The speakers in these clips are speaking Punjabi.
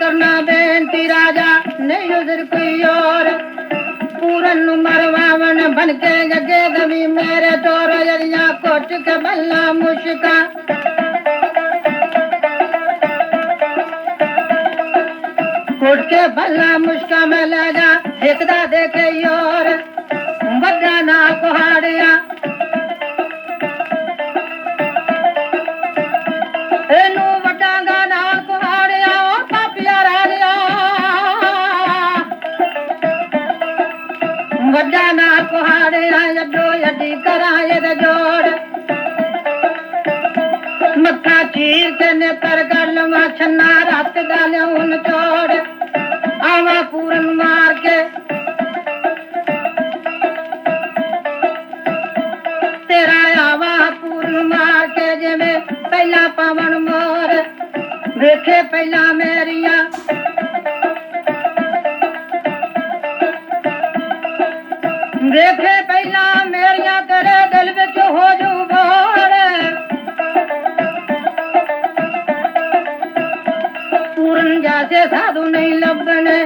ਕਰਨਾ ਬੇਨਤੀ ਰਾਜਾ, ਨਹੀਂ ਉਧਰ ਕੋਈ ਔਰ ਪੂਰਨ ਨੂੰ ਮਰਵਾਵਣ ਬਨ ਕੇ ਜਗੇ ਦਵੀ ਮੇਰੇ ਤੋਰ ਜੜੀਆਂ ਕੋਟ ਕੇ ਬੱਲਾ ਮੁਸ਼ਕਾ। ਕੋਟ ਕੇ ਬੱਲਾ ਮੁਸ਼ਕਾ ਮੈਂ ਲਗਾ ਇੱਕ ਦਾ ਦੇਖੇ ਔਰ ਵੱਡਾ ਨਾ ਪਹਾੜ वॼाना कुहाड़े जो यदी कराए जोड़। मथा चीर कनि पर गल मां छना राति ॻाल्हियूं न चोड़। आवा पूरन मार के तेरा आवा पूरन मार के जिमें पहला पवन मोर। देखे पहला मेरिया। ਵੇਖੇ ਪਹਿਲਾਂ ਮੇਰੀਆਂ ਤੇਰੇ ਦਿਲ ਵਿੱਚ ਹੋ ਜੂ ਬੋੜ ਪੂਰਨ ਜਾਸੇ ਸਾਧੂ ਨਹੀਂ ਲੱਭਣੇ।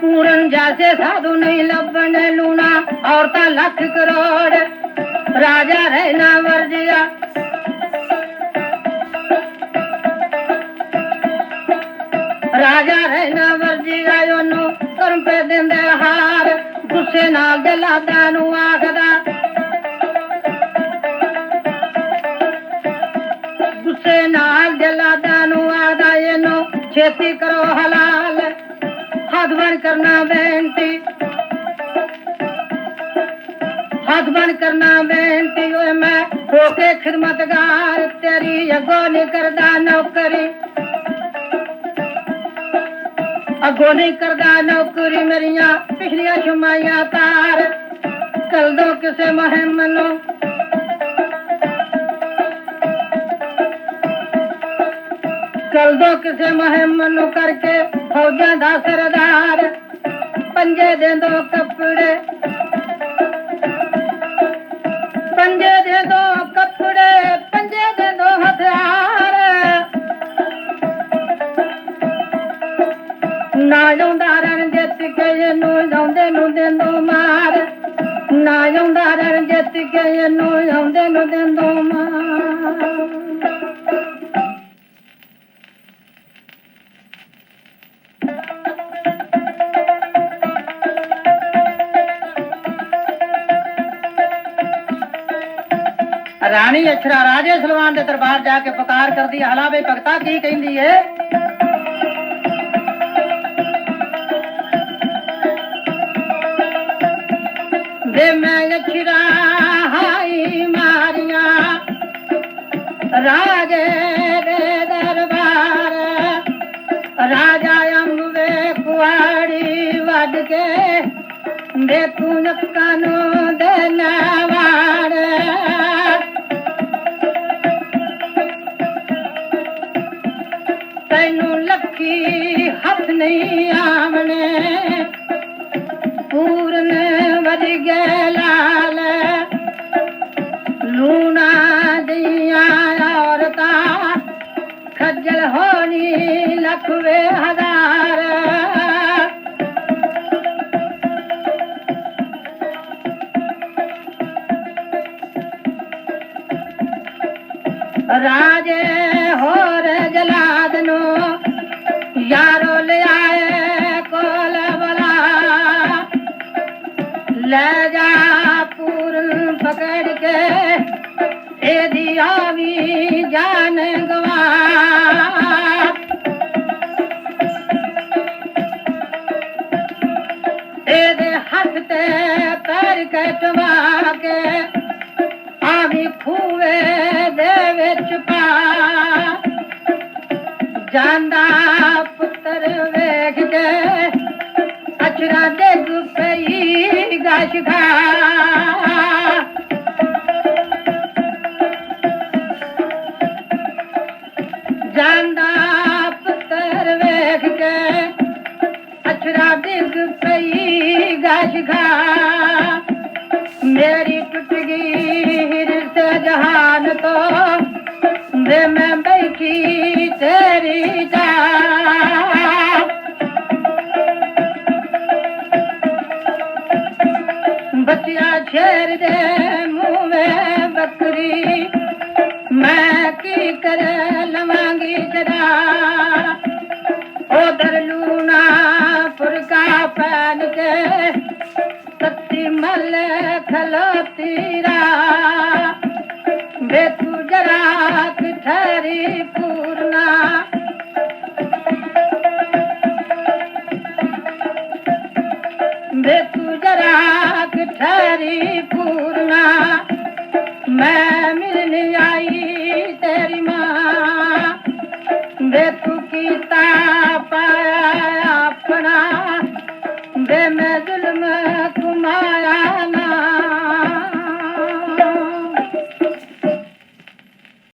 ਪੂਰਨ ਜਾਸੇ ਸਾਧੂ ਨਹੀਂ ਲੱਭਣੇ। ਲੂਣਾ ਔਰਤਾਂ ਲੱਖ ਕਰੋੜ। ਰਾਜਾ ਰਹਿਣਾ ਵਰਜਿਆ। ਰਾਜਾ ਰਹਿਣਾ ਵਰਜਿਆ ਉਹਨੂੰ ਕਰਮ ਪੇ ਦਿੰਦੇ ਹਾਰ। ਗੁੱਸੇ ਨਾਲ ਦਿਲਾਦਾ ਨੂੰ ਆਖਦਾ, ਗੁੱਸੇ ਨਾਲ ਦਿਲਾਦਾ ਨੂੰ ਆਖਦਾ, ਇਹਨੂੰ ਛੇਤੀ ਕਰੋ ਹਲਾਲ, ਹੱਥ ਬਣ ਕਰਨਾ ਬੇਨਤੀ। ਹੱਥ ਬਣ ਕਰਨਾ ਬੇਨਤੀ, ਓਏ ਮੈਂ ਹੋ ਕੇ ਖਿਦਮਤਗਾਰ, ਤੇਰੀ ਅੱਗੋਂ ਨਹੀਂ ਕਰਦਾ ਨੌਕਰੀ। ਅੱਗੋਂ ਨਹੀਂ ਕਰਦਾ ਨੌਕਰੀ ਮੇਰੀਆਂ ਪਿਛਲੀਆਂ ਛਮਾਈਆਂ ਤਾਰ। ਕਲ ਦੋ ਕਿਸੇ ਮਹਿਮ ਨੂੰ ਕਲ ਦੋ ਕਿਸੇ ਮਹਿਮ ਨੂੰ ਕਰਕੇ ਫੌਜਾਂ ਦਾ ਸਰਦਾਰ। ਪੰਜੇ ਦੇ ਦੋ ਕੱਪੜੇ ਇਹਨੂੰ ਜਾਉਂਦੇ ਨੂੰ ਦਿੰਦੋ ਮਾਰ। ਨਾ ਜਾਉਂਦਾ ਰਣ ਜਿੱਤ ਕੇ ਇਹਨੂੰ ਜਾਉਂਦੇ ਨੂੰ ਦਿੰਦੋ ਮਾਰ। ਰਾਣੀ ਅਛਰਾ ਰਾਜੇ ਸਲਵਾਨ ਦੇ ਦਰਬਾਰ ਜਾ ਕੇ ਪੁਕਾਰ ਕਰਦੀ ਹੈ, ਭਗਤਾ ਕੀ ਕਹਿੰਦੀ ਏ? ਵੇ ਮੈਂ ਅਛਰਾ ਹਾਈ ਮਾਰੀਆਂ। ਰਾਜੇ ਦੇ ਦਰਬਾਰ, ਰਾਜਾ ਅੰਬੇ ਕੁਆੜੀ ਵੱਡ ਕੇ ਦੇ ਤੂੰ ਨੱਕਾਂ ਨੂੰ ਦੇ ਵਾੜ ਤੈਨੂੰ ਲੱਕੀ ਹੱਥ ਨਹੀਂ ਆਵਣੇ लाल हो रे लखवे नो राजे होर जलादनो यारो ਲੈ ਜਾ ਪੂਰ ਪਕੜ ਕੇ, ਇਹਦੀ ਆਵੀ ਜਾਨ ਗਵਾ। ਇਹਦੇ ਹੱਥ ਤੇ ਪੈਰ ਕਟਵਾ ਕੇ, ਆਵੀ ਖੂਵੇ ਦੇ ਵਿੱਚ ਪਾ। ਜਾਂਦਾ ਪੁੱਤਰ ਵੇਖ ਕੇ ਅਛਰਾ ਡਿੱਗ ਪਈ ਗਾਸ਼ ਖਾ ਜਾਂਦਾ ਪੁੱਤਰ ਵੇਖ ਕੇ ਅਛਰਾ ਡਿੱਗ ਪਈ ਗਾਸ਼ ਮੇਰੀ ਟੁੱਟ ਗਈ ਹਿਰਸ ਜਹਾਨ ਤੋਂ ਵੇ ਮੈਂ ਬੈਠੀ ਤੇਰੀ ਜਾ ਸ਼ੇਰ ਦੇ ਮੂੰਹ ਬੱਕਰੀ। ਮੈਂ ਕੀ ਕਰ ਲਵਾਂਗੀ ਜਰਾ? ਉਧਰ ਲੂਣਾ ਫੁਰਕਾ ਪੈਨ ਕੇ ਸੱਤੀ ਮੱਲ ਖਲੋਤੀ ਤੀਰਾ ਵੇ ਤੂੰ ਜਰਾ ਠਹਿਰੀ ਪੂਰਨਾ। ਵੇ ਤੂੰ ਜਰਾ ਠਹਿਰੀ ਪੂਰਨਾ। ਮੈਂ ਮਿਲਣ ਆਈ ਤੇਰੀ ਮਾਂ। ਵੇ ਤੂੰ ਕੀਤਾ